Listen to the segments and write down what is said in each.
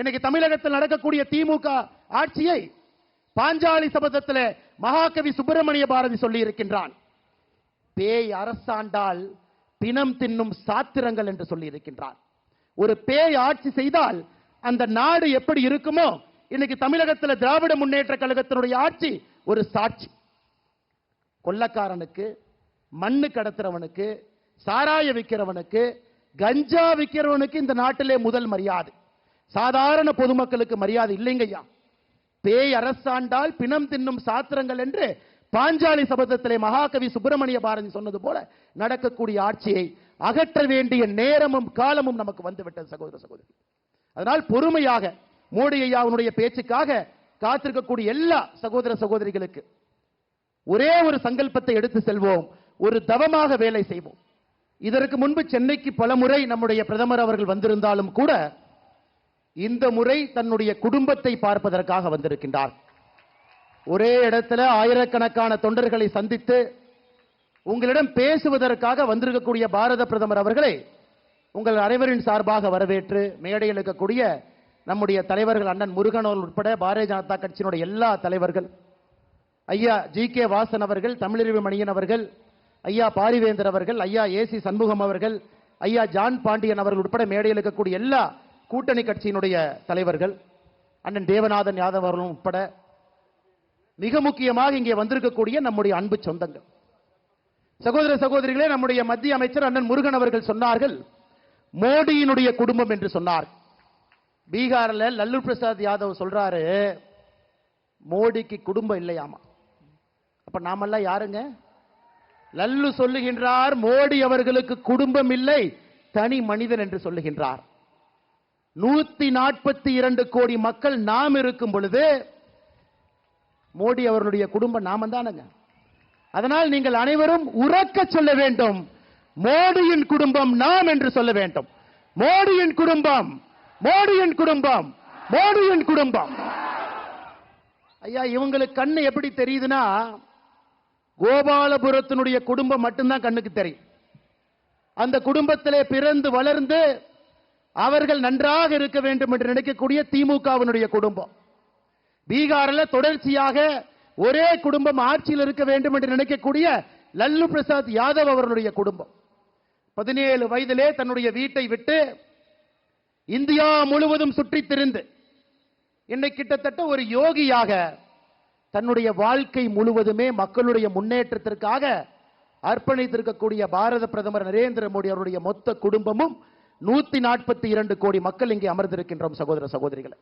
இன்னைக்கு தமிழகத்தில் நடக்கக்கூடிய திமுக ஆட்சியை பாஞ்சாலி சபதத்தில் மகாகவி சுப்பிரமணிய பாரதி சொல்லி இருக்கின்றான் பேய் அரசாண்டால் பிணம் தின்னும் சாத்திரங்கள் என்று சொல்லி இருக்கின்றான் ஒரு பேய் ஆட்சி செய்தால் அந்த நாடு எப்படி இருக்குமோ இன்னைக்கு தமிழகத்தில் திராவிட முன்னேற்ற கழகத்தினுடைய ஆட்சி ஒரு சாட்சி. கொள்ளக்காரனுக்கு மண்ணு கடத்துறவனுக்கு சாராய விற்கிறவனுக்கு கஞ்சா விற்கிறவனுக்கு இந்த நாட்டிலே முதல் மரியாதை. சாதாரண பொதுமக்களுக்கு மரியாதை இல்லைங்கய்யா. பேய் அரசாண்டால் பிணம் தின்னும் சாத்திரங்கள் என்று பாஞ்சாலி சபதத்திலே மகாகவி சுப்பிரமணிய பாரதி சொன்னது போல நடக்கக்கூடிய ஆட்சியை அகற்ற வேண்டிய நேரமும் காலமும் நமக்கு வந்துவிட்டது சகோதர சகோதரி. அதனால் பொறுமையாக மோடி ஐயாவுடைய பேச்சுக்காக காத்திருக்கக்கூடிய எல்லா சகோதர சகோதரிகளுக்கு ஒரே ஒரு சங்கல்பத்தை எடுத்து செல்வோம் ஒரு தவமாக வேலை செய்வோம். இதற்கு முன்பு சென்னைக்கு பல முறை நம்முடைய பிரதமர் அவர்கள் வந்திருந்தாலும் கூட இந்த முறை தன்னுடைய குடும்பத்தை பார்ப்பதற்காக வந்திருக்கின்றார். ஒரே இடத்துல ஆயிரக்கணக்கான தொண்டர்களை சந்தித்து உங்களிடம் பேசுவதற்காக வந்திருக்கக்கூடிய பாரத பிரதமர் அவர்களை உங்கள் அனைவரின் சார்பாக வரவேற்று மேடையில் இருக்கக்கூடிய நம்முடைய தலைவர்கள் அண்ணன் முருகனோர் உட்பட பாரதிய ஜனதா கட்சியினுடைய எல்லா தலைவர்கள் ஐயா ஜி கே வாசன் அவர்கள் தமிழறிவு மணியன் அவர்கள் ஐயா பாரிவேந்தர் அவர்கள் ஐயா ஏசி சண்முகம் அவர்கள் ஐயா ஜான் பாண்டியன் அவர்கள் உட்பட மேடையில் இருக்கக்கூடிய எல்லா கூட்டணி கட்சியினுடைய தலைவர்கள் அண்ணன் தேவநாதன் யாதவ் அவர்களும் உட்பட மிக முக்கியமாக இங்கே வந்திருக்கக்கூடிய நம்முடைய அன்பு சொந்தங்கள். சகோதர சகோதரிகளே நம்முடைய மத்திய அமைச்சர் அண்ணன் முருகன் அவர்கள் சொன்னார்கள் மோடியினுடைய குடும்பம் என்று சொன்னார். பீகாரில் லல்லு பிரசாத் யாதவ் சொல்றாரு மோடிக்கு குடும்பம் இல்லையாமா? அப்ப நாமெல்லாம் யாருங்க? லல்லு சொல்லுகின்றார் மோடி அவர்களுக்கு குடும்பம் இல்லை தனி மனிதன் என்று சொல்லுகின்றார். நூத்தி நாற்பத்தி இரண்டு கோடி மக்கள் நாம் இருக்கும் பொழுது மோடி அவர்களுடைய குடும்பம் நாம தானுங்க அதனால் நீங்கள் அனைவரும் உறக்க சொல்ல வேண்டும். மோடியின் குடும்பம் நாம் என்று சொல்ல வேண்டும். மோடியின் குடும்பம் மோடியின் குடும்பம் மோடியின் குடும்பம். ஐயா இவங்களுக்கு கண்ணு எப்படி தெரியுதுன்னா கோபாலபுரத்தினுடைய குடும்பம் மட்டும்தான் கண்ணுக்கு தெரியும். அந்த குடும்பத்திலே பிறந்து வளர்ந்து அவர்கள் நன்றாக இருக்க வேண்டும் என்று நினைக்கக்கூடிய திமுகவினுடைய குடும்பம். பீகாரில் தொடர்ச்சியாக ஒரே குடும்பம் ஆட்சியில் இருக்க வேண்டும் என்று நினைக்கக்கூடிய லல்லு பிரசாத் யாதவ் அவர்களுடைய குடும்பம். பதினேழு வயதிலே தன்னுடைய வீட்டை விட்டு இந்தியா முழுவதும் சுற்றித் திரிந்து என்னை கிட்டத்தட்ட ஒரு யோகியாக தன்னுடைய வாழ்க்கை முழுவதுமே மக்களுடைய முன்னேற்றத்திற்காக அர்ப்பணித்திருக்கக்கூடிய பாரத பிரதமர் நரேந்திர மோடி அவருடைய மொத்த குடும்பமும் நூத்தி நாற்பத்தி இரண்டு கோடி மக்கள் இங்கே அமர்ந்திருக்கின்றோம் சகோதர சகோதரிகளை.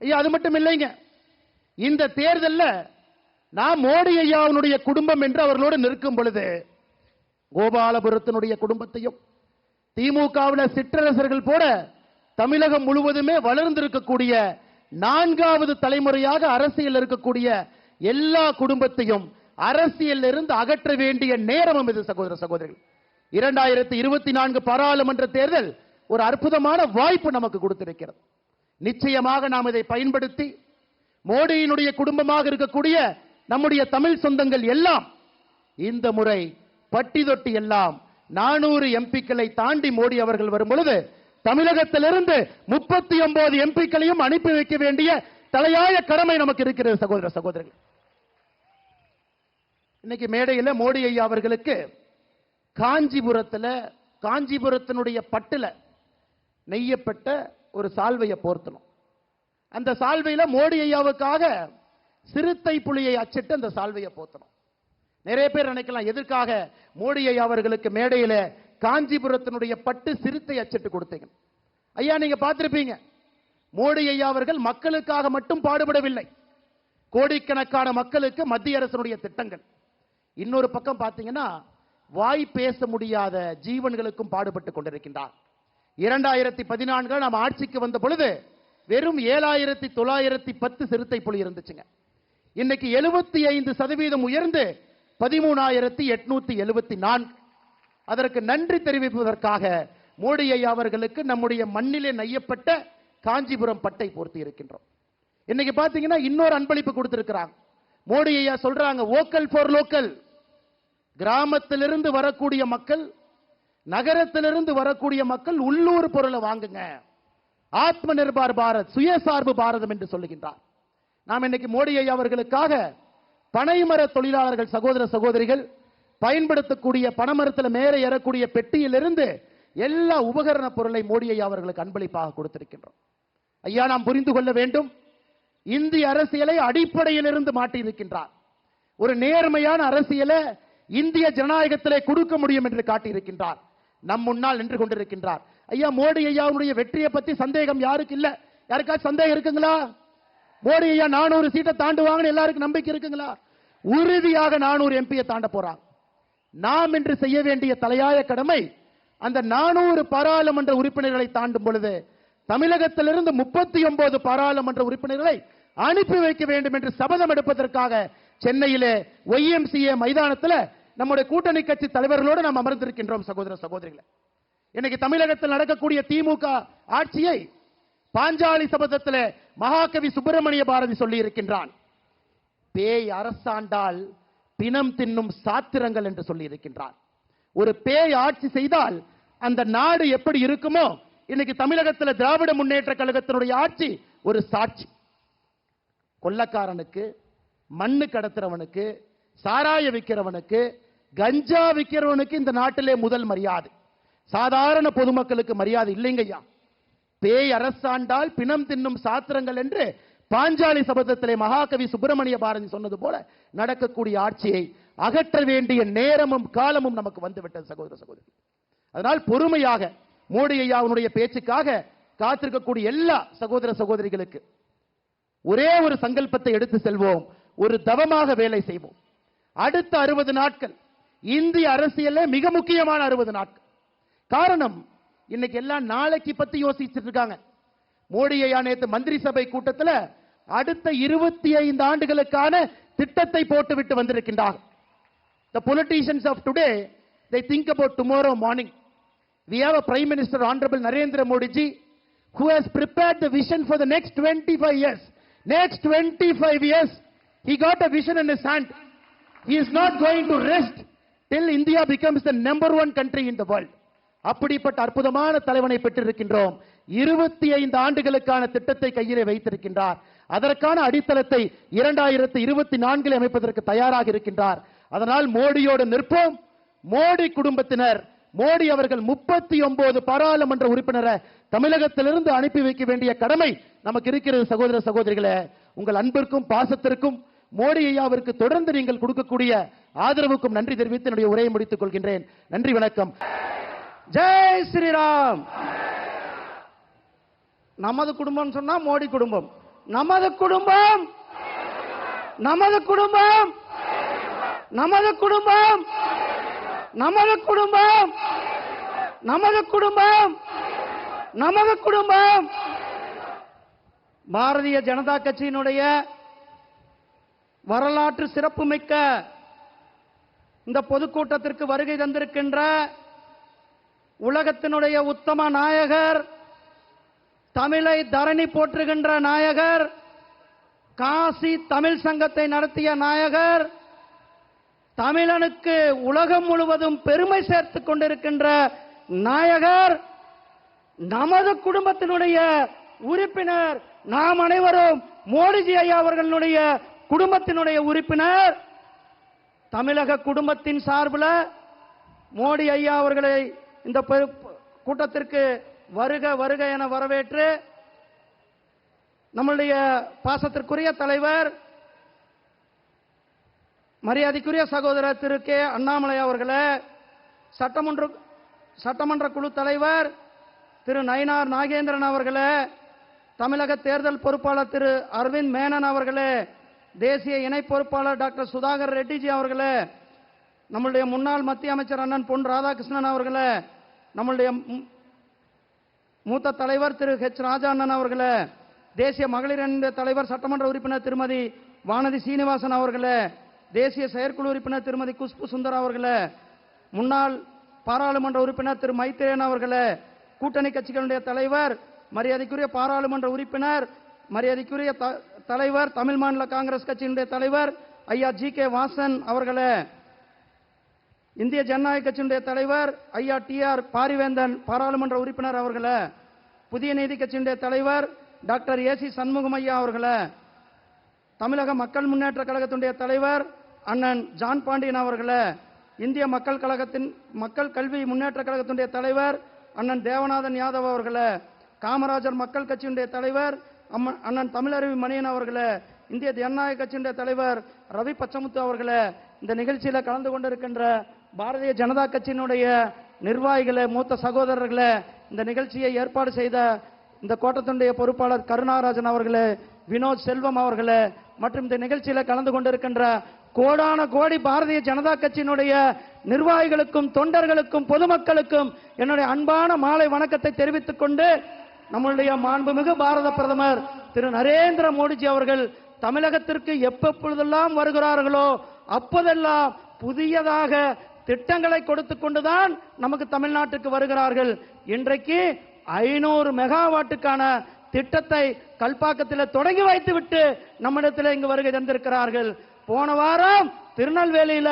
ஐயா அது மட்டும் இல்லைங்க. இந்த தேர்தல்ல நான் மோடி ஐயாவுடைய குடும்பம் என்று அவர்களோடு நிற்கும் பொழுது கோபாலபுரத்தினுடைய குடும்பத்தையும் திமுகவில் சிற்றரசர்கள் போல தமிழகம் முழுவதுமே வளர்ந்திருக்கக்கூடிய நான்காவது தலைமுறையாக அரசியல் இருக்கக்கூடிய எல்லா குடும்பத்தையும் அரசியல் இருந்து அகற்ற வேண்டிய நேரமும் இது சகோதர சகோதரிகள். இரண்டாயிரத்தி இருபத்தி நான்கு பாராளுமன்ற தேர்தல் ஒரு அற்புதமான வாய்ப்பு நமக்கு கொடுத்திருக்கிறது. நிச்சயமாக நாம் இதை பயன்படுத்தி மோடியினுடைய குடும்பமாக இருக்கக்கூடிய நம்முடைய தமிழ் சொந்தங்கள் எல்லாம் இந்த முறை பட்டி தொட்டி எல்லாம் நானூறு எம்பிக்களை தாண்டி மோடி அவர்கள் வரும் பொழுது தமிழகத்திலிருந்து முப்பத்தி ஒன்பது எம்பிக்களையும் அனுப்பி வைக்க வேண்டிய தலையாய கடமை நமக்கு இருக்கிறது சகோதர சகோதரர்கள் இன்னைக்கு மேடையில் மோடி ஐயா அவர்களுக்கு காஞ்சிபுரத்தில் காஞ்சிபுரத்தினுடைய பட்டில் நெய்யப்பட்ட ஒரு சால்வையை போர்த்தணும். அந்த சால்வையில் மோடி ஐயாவுக்காக சிறுத்தை புலியை அச்சிட்டு அந்த சால்வையை போத்தணும் நிறைய பேர் நினைக்கலாம் எதற்காக மோடி ஐயா அவர்களுக்கு மேடையில் காஞ்சிபுரத்தினுடைய பட்டு சிறுத்தை அச்சிட்டு கொடுத்தீங்க? ஐயா நீங்க பார்த்திருப்பீங்க. மோடி ஐயா அவர்கள் மக்களுக்காக மட்டும் பாடுபடவில்லை. கோடிக்கணக்கான மக்களுக்கு மத்திய அரசினுடைய திட்டங்கள். இன்னொரு பக்கம் பார்த்தீங்கன்னா வாய் பேச முடியாத ஜீவன்களுக்கும் பாடுபட்டு கொண்டிருக்கின்றார். இரண்டாயிரத்தி பதினான்கு நாம் ஆட்சிக்கு வந்த பொழுது வெறும் ஏழாயிரத்தி தொள்ளாயிரத்தி பத்து சிறுத்தை புலி இருந்துச்சுங்க. இன்னைக்கு எழுபத்தி ஐந்து சதவீதம் உயர்ந்து பதிமூணாயிரத்தி எட்நூத்தி எழுபத்தி நான்கு அதற்கு நன்றி தெரிவிப்பதற்காக மோடி ஐயா அவர்களுக்கு நம்முடைய மண்ணிலே நெய்யப்பட்ட காஞ்சிபுரம் பட்டை போர்த்தி இருக்கின்றோம். இன்னைக்கு பாத்தீங்கன்னா இன்னொரு அன்பளிப்பு கொடுத்திருக்கிறாங்க. மோடி ஐயா சொல்றாங்க ஓக்கல் ஃபார் லோக்கல் கிராமத்திலிருந்து வரக்கூடிய மக்கள் நகரத்திலிருந்து வரக்கூடிய மக்கள் உள்ளூர் பொருளை வாங்குங்க. ஆத்ம நிர்பார் பாரத் சுயசார்பு பாரதம் என்று சொல்லுகின்றார். நாம் இன்னைக்கு மோடி ஐயா அவர்களுக்காக பனைமர தொழிலாளர்கள் சகோதர சகோதரிகள் பயன்படுத்தக்கூடிய பனைமரத்தில் மேலே ஏறக்கூடிய பெட்டியிலிருந்து எல்லா உபகரண பொருளை மோடி ஐயா அவர்களுக்கு அன்பளிப்பாக கொடுத்திருக்கின்றோம். ஐயா நாம் புரிந்து கொள்ள வேண்டும். இந்திய அரசியலை அடிப்படையிலிருந்து மாட்டியிருக்கின்றார் ஒரு நேர்மையான அரசியலை இந்திய ஜனநாயகத்திலே கொடுக்க முடியும் என்று காட்டியிருக்கின்றார். நம் முன்னால் நின்று கொண்டிருக்கின்றார். ஐயா மோடி ஐயாவுடைய வெற்றியை பத்தி சந்தேகம் யாருக்கு இல்ல? யாருக்காச்சும் சந்தேகம் இருக்குங்களா? மோடி ஐயா நானூறு சீட்டை தாண்டுவாங்கன்னு எல்லாருக்கும் நம்பிக்கை இருக்குங்களா? உறுதியாக நானூறு எம்பியை தாண்ட போறாங்க. நாம் இன்று செய்ய வேண்டிய தலையாய கடமை அந்த நானூறு பாராளுமன்ற உறுப்பினர்களை தாண்டும் பொழுது தமிழகத்திலிருந்து முப்பத்தி ஒன்பது பாராளுமன்ற உறுப்பினர்களை அனுப்பி வைக்க வேண்டும் என்று சபதம் எடுப்பதற்காக சென்னையிலே ஒய்எம்சிஏ மைதானத்தில் நம்முடைய கூட்டணி கட்சி தலைவர்களோடு நாம் அமர்ந்திருக்கின்றோம் சகோதர சகோதரிகளை. இன்னைக்கு தமிழகத்தில் நடக்கக்கூடிய திமுக ஆட்சியை பாஞ்சாலி சபதத்தில் மகாகவி சுப்பிரமணிய பாரதி சொல்லி இருக்கின்றான் பேய் அரசாண்டால் பிணம் தின்னும் சாத்திரங்கள் என்று சொல்லி இருக்கின்றார் ஒரு பேய் ஆட்சி செய்தால் அந்த நாடு எப்படி இருக்குமோ இன்னைக்கு தமிழகத்தில் திராவிட முன்னேற்ற கழகத்தினுடைய ஆட்சி ஒரு சாட்சி. கொள்ளக்காரனுக்கு மண்ணு கடத்துறவனுக்கு சாராய விற்கிறவனுக்கு கஞ்சா விற்கிறவனுக்கு இந்த நாட்டிலே முதல் மரியாதை. சாதாரண பொதுமக்களுக்கு மரியாதை இல்லைங்கய்யா. பேய் அரசாண்டால் பிணம் தின்னும் சாத்திரங்கள் என்று பாஞ்சாலி சபதத்திலே மகாகவி சுப்பிரமணிய பாரதி சொன்னது போல நடக்கக்கூடிய ஆட்சியை அகற்ற வேண்டிய நேரமும் காலமும் நமக்கு வந்துவிட்டது சகோதர சகோதரி. அதனால் பொறுமையாக மோடி ஐயாவுடைய பேச்சுக்காக காத்திருக்கக்கூடிய எல்லா சகோதர சகோதரிகளுக்கு ஒரே ஒரு சங்கல்பத்தை எடுத்து செல்வோம். ஒரு தவமாக வேலை செய்வோம். அடுத்த அறுபது நாட்கள் இந்திய அரசியல்ல மிக முக்கியமான அறுபது நாட்கள் காரணம் இன்னைக்கு எல்லாம் நாளைக்கு பத்தி யோசிச்சுட்டு இருக்காங்க மோடியா நேற்று மந்திரி சபை கூட்டத்தில் அடுத்த இருபத்தி ஐந்து ஆண்டுகளுக்கான திட்டத்தை போட்டுவிட்டு வந்திருக்கின்றார் the politicians of today they think about tomorrow morning we have a prime minister honorable narendra modi ji who has prepared the vision for the next 25 years next 25 years he got a vision in his hand he is not going to rest till India becomes the number one country in the world அப்படிப்பட்ட அற்புதமான தலைவனை பெற்றிருக்கின்றோம். இருபத்தி ஐந்து ஆண்டுகளுக்கான திட்டத்தை கையிலே வைத்திருக்கின்றார். அதற்கான அடித்தளத்தை இரண்டாயிரத்தி இருபத்தி நான்கில் அமைப்பதற்கு தயாராக இருக்கின்றார். அதனால் மோடியோடு நிற்போம். மோடி குடும்பத்தினர் மோடி அவர்கள் முப்பத்தி ஒன்பது பாராளுமன்ற உறுப்பினரை தமிழகத்திலிருந்து அனுப்பி வைக்க வேண்டிய கடமை நமக்கு இருக்கிறது சகோதர சகோதரிகளே. உங்கள் அன்பிற்கும் பாசத்திற்கும் மோடி ஐயாவிற்கு தொடர்ந்து நீங்கள் கொடுக்கக்கூடிய ஆதரவுக்கும் நன்றி தெரிவித்து என்னுடைய உரையை முடித்துக் கொள்கின்றேன். நன்றி வணக்கம். ஜெய் ஸ்ரீராம். நமது குடும்பம் சொன்னா மோடி குடும்பம். நமது குடும்பம். நமது குடும்பம். நமது குடும்பம். நமது குடும்பம். நமது குடும்பம். நமது குடும்பம். பாரதிய ஜனதா கட்சியினுடைய வரலாற்று சிறப்புமிக்க இந்த பொதுக்கூட்டத்திற்கு வருகை தந்திருக்கின்ற உலகத்தினுடைய உத்தம நாயகர் தமிழை தரணி போற்றுகின்ற நாயகர் காசி தமிழ் சங்கத்தை நடத்திய நாயகர் தமிழனுக்கு உலகம் முழுவதும் பெருமை சேர்த்துக் கொண்டிருக்கின்ற நாயகர் நமது குடும்பத்தினுடைய உறுப்பினர் நாம் அனைவரும் மோடிஜி ஐயா அவர்களுடைய குடும்பத்தினுடைய உறுப்பினர் தமிழக குடும்பத்தின் சார்பில் மோடி ஐயா அவர்களை இந்த கூட்டத்திற்கு வருக வருக என வரவேற்று நம்முடைய பாசத்திற்குரிய தலைவர் மரியாதைக்குரிய சகோதரர் திரு கே. அண்ணாமலை அவர்களை சட்டமன்ற சட்டமன்ற குழு தலைவர் திரு நயினார் நாகேந்திரன் அவர்களே தமிழக தேர்தல் பொறுப்பாளர் திரு அரவிந்த் மேனன் அவர்களே தேசிய இணை பொறுப்பாளர் டாக்டர் சுதாகர் ரெட்டிஜி அவர்களே நம்மளுடைய முன்னாள் மத்திய அமைச்சர் அண்ணன் பொன் ராதாகிருஷ்ணன் அவர்களே நம்மளுடைய மு- மூத்த தலைவர் திரு ஹெச் ராஜா அண்ணன் அவர்களே தேசிய மகளிர் அணிய தலைவர் சட்டமன்ற உறுப்பினர் திருமதி வானதி சீனிவாசன் அவர்களே தேசிய செயற்குழு உறுப்பினர் திருமதி குஷ்பு சுந்தர் அவர்களே முன்னாள் பாராளுமன்ற உறுப்பினர் திரு மைத்திரேன் அவர்களே கூட்டணி கட்சிகளுடைய தலைவர் மரியாதைக்குரிய பாராளுமன்ற உறுப்பினர் மரியாதைக்குரிய த- தலைவர் தமிழ் மாநில காங்கிரஸ் கட்சியினுடைய தலைவர் ஐயா ஜி கே வாசன் அவர்களே. இந்திய ஜனநாயக கட்சியினுடைய தலைவர் ஐயா டி ஆர் பாரிவேந்தன் பாராளுமன்ற உறுப்பினர் அவர்களே. புதிய நீதி கட்சியினுடைய தலைவர் டாக்டர் ஏசி சண்முகம் ஐயா அவர்களை. தமிழக மக்கள் முன்னேற்ற கழகத்தினுடைய தலைவர் அண்ணன் ஜான் பாண்டியன் அவர்களை. இந்திய மக்கள் கழகத்தின் மக்கள் கல்வி முன்னேற்ற கழகத்தினுடைய தலைவர் அண்ணன் தேவநாதன் யாதவ் அவர்களை. காமராஜர் மக்கள் கட்சியினுடைய தலைவர் அண்ணன் தமிழறிவி மணியன் அவர்களை இந்திய ஜனநாயக கட்சியினுடைய தலைவர் ரவி பச்சமுத்து அவர்களை இந்த நிகழ்ச்சியில் கலந்து கொண்டிருக்கின்ற பாரதிய ஜனதா கட்சியினுடைய நிர்வாகிகளை மூத்த சகோதரர்களை இந்த நிகழ்ச்சியை ஏற்பாடு செய்த இந்த கோட்டத்தினுடைய பொறுப்பாளர் கருணாராஜன் அவர்களே வினோத் செல்வம் அவர்களே மற்றும் இந்த நிகழ்ச்சியில் கலந்து கொண்டிருக்கின்ற கோடான கோடி பாரதிய ஜனதா கட்சியினுடைய நிர்வாகிகளுக்கும் தொண்டர்களுக்கும் பொதுமக்களுக்கும் என்னுடைய அன்பான மாலை வணக்கத்தை தெரிவித்துக் கொண்டு நம்மளுடைய மாண்புமிகு பாரத பிரதமர் திரு நரேந்திர மோடிஜி அவர்கள் தமிழகத்திற்கு எப்பொழுதெல்லாம் வருகிறார்களோ அப்போதெல்லாம் புதியதாக திட்டங்களை கொடுத்து கொண்டுதான் நமக்கு தமிழ்நாட்டுக்கு வருகிறார்கள். இன்றைக்கு ஐநூறு மெகாவாட்டுக்கான திட்டத்தை கல்பாக்கத்தில் தொடங்கி வைத்துவிட்டு நம்மிடத்தில் இங்கு வருகை தந்திருக்கிறார்கள். போன வாரம் திருநெல்வேலியில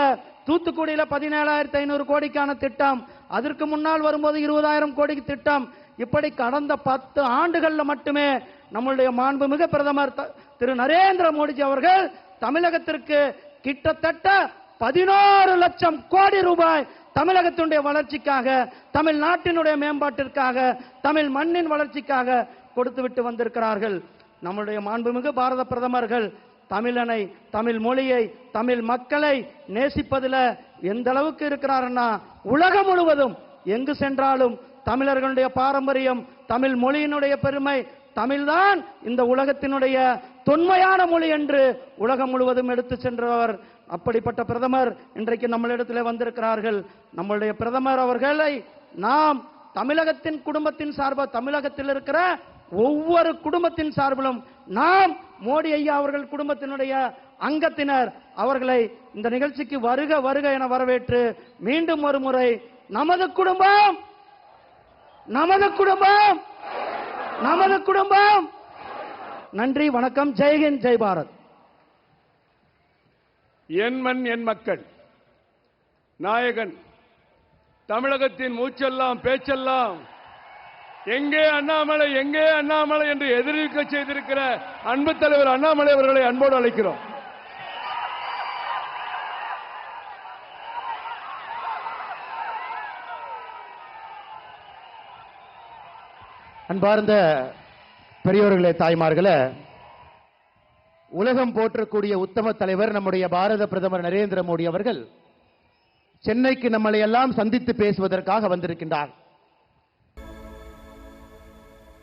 தூத்துக்குடியில பதினேழாயிரத்தி ஐநூறு கோடிக்கான திட்டம் அதற்கு முன்னால் வரும்போது இருபதாயிரம் கோடிக்கு திட்டம் இப்படி கடந்த பத்து ஆண்டுகள்ல மட்டுமே நம்மளுடைய மாண்புமிகு பிரதமர் த- திரு நரேந்திர மோடிஜி அவர்கள் தமிழகத்திற்கு கிட்டத்தட்ட பதினோரு லட்சம் கோடி ரூபாய் தமிழகத்தினுடைய வளர்ச்சிக்காக தமிழ்நாட்டினுடைய மேம்பாட்டிற்காக தமிழ் மண்ணின் வளர்ச்சிக்காக கொடுத்துவிட்டு வந்திருக்கிறார்கள். நம்முடைய மாண்புமிகு பாரத பிரதமர்கள் தமிழனை தமிழ் மொழியை தமிழ் மக்களை நேசிப்பதில் எந்த அளவுக்கு இருக்கிறாருன்னா உலகம் முழுவதும் எங்கு சென்றாலும் தமிழர்களுடைய பாரம்பரியம் தமிழ் மொழியினுடைய பெருமை தமிழ்தான் இந்த உலகத்தினுடைய தொன்மையான மொழி என்று உலகம் முழுவதும் எடுத்து சென்றவர். அப்படிப்பட்ட பிரதமர் இன்றைக்கு நம்மளிடத்திலே வந்திருக்கிறார்கள். நம்மளுடைய பிரதமர் அவர்களை நாம் தமிழகத்தின் குடும்பத்தின் சார்பாக தமிழகத்தில் இருக்கிற ஒவ்வொரு குடும்பத்தின் சார்பிலும் நாம் மோடி ஐயா அவர்கள் குடும்பத்தினுடைய அங்கத்தினர் அவர்களை இந்த நிகழ்ச்சிக்கு வருக வருக என வரவேற்று மீண்டும் ஒரு முறை நமது குடும்பம் நமது குடும்பம்! நமது குடும்பம்! நன்றி வணக்கம் ஜெய்ஹிந்த் ஜெய் பாரத். என் மண் என் மக்கள். நாயகன் தமிழகத்தின் மூச்செல்லாம் பேச்செல்லாம் எங்கே அண்ணாமலை எங்கே அண்ணாமலை என்று எதிர்க்க செய்திருக்கிற அன்பு தலைவர் அண்ணாமலை அவர்களை அன்போடு அழைக்கிறோம். அன்பார்ந்த பெரியோர்களே தாய்மார்களே உலகம் போற்றக்கூடிய உத்தம தலைவர் நம்முடைய பாரத பிரதமர் நரேந்திர மோடி அவர்கள் சென்னைக்கு நம்மளை எல்லாம் சந்தித்து பேசுவதற்காக வந்திருக்கின்றார்.